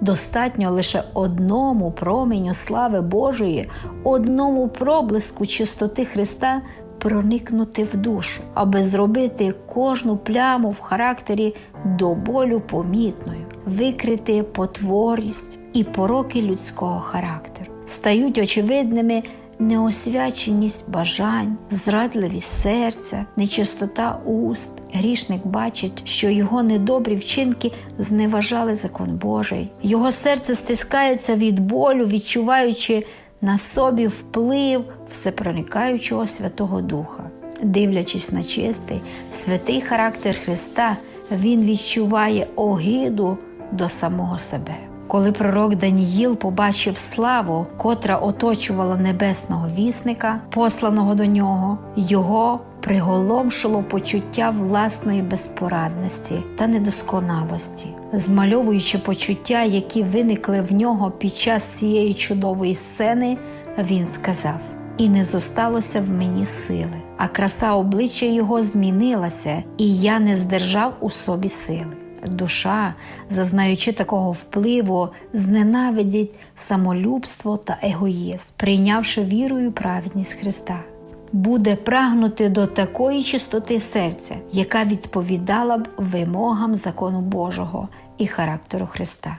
Достатньо лише одному променю слави Божої, одному проблиску чистоти Христа проникнути в душу, аби зробити кожну пляму в характері до болю помітною, викрити потворість і пороки людського характеру. Стають очевидними неосвяченість бажань, зрадливість серця, нечистота уст. Грішник бачить, що його недобрі вчинки зневажали закон Божий. Його серце стискається від болю, відчуваючи на собі вплив всепроникаючого Святого Духа. Дивлячись на чистий, святий характер Христа, він відчуває огиду до самого себе. Коли пророк Даніїл побачив славу, котра оточувала небесного вісника, посланого до нього, його приголомшило почуття власної безпорадності та недосконалості, змальовуючи почуття, які виникли в нього під час цієї чудової сцени, він сказав: І не зосталося в мені сили, а краса обличчя його змінилася, і я не здержав у собі сили. Душа, зазнаючи такого впливу, зненавидить самолюбство та егоїзм, прийнявши вірою праведність Христа. Буде прагнути до такої чистоти серця, яка відповідала б вимогам закону Божого і характеру Христа.